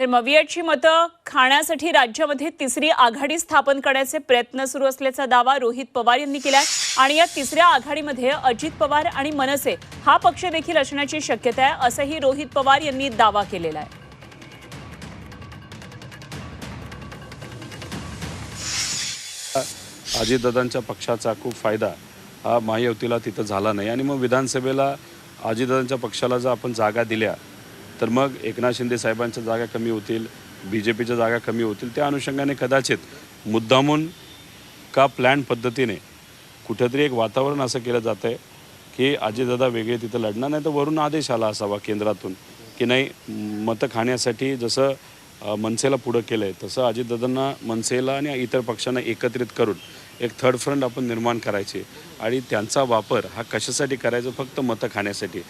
तर मवियाची मतं खाण्यासाठी राज्यामध्ये तिसरी आघाडी स्थापन करण्याचे प्रयत्न सुरू असल्याचा दावा रोहित पवार यांनी केलाय. आणि या तिसऱ्या आघाडीमध्ये अजित पवार आणि मनसे हा पक्ष देखील असण्याची शक्यता आहे असंही रोहित पवार यांनी दावा केलेला आहे. अजितदादांच्या पक्षाचा खूप फायदा हा महायुतीला तिथं झाला नाही. आणि मग विधानसभेला अजितदादांच्या पक्षाला जर आपण जागा दिल्या तर मग एकनाथ शिंदे साहेबांच्या जागा कमी होतील बी जे पीच्या जागा कमी होतील. त्या अनुषंगाने कदाचित मुद्दामून का प्लॅन पद्धतीने कुठंतरी एक वातावरण असं केलं जातं आहे की अजितदादा वेगळे तिथं लढणार नाही तर वरून आदेश आला असावा केंद्रातून की नाही मतं खाण्यासाठी जसं मनसेला पुढं केलं आहे तसं अजितदादांना मनसेला आणि इतर पक्षांना एकत्रित करून एक थर्ड फ्रंट आपण निर्माण करायचे. आणि त्यांचा वापर हा कशासाठी करायचा? फक्त मतं खाण्यासाठी.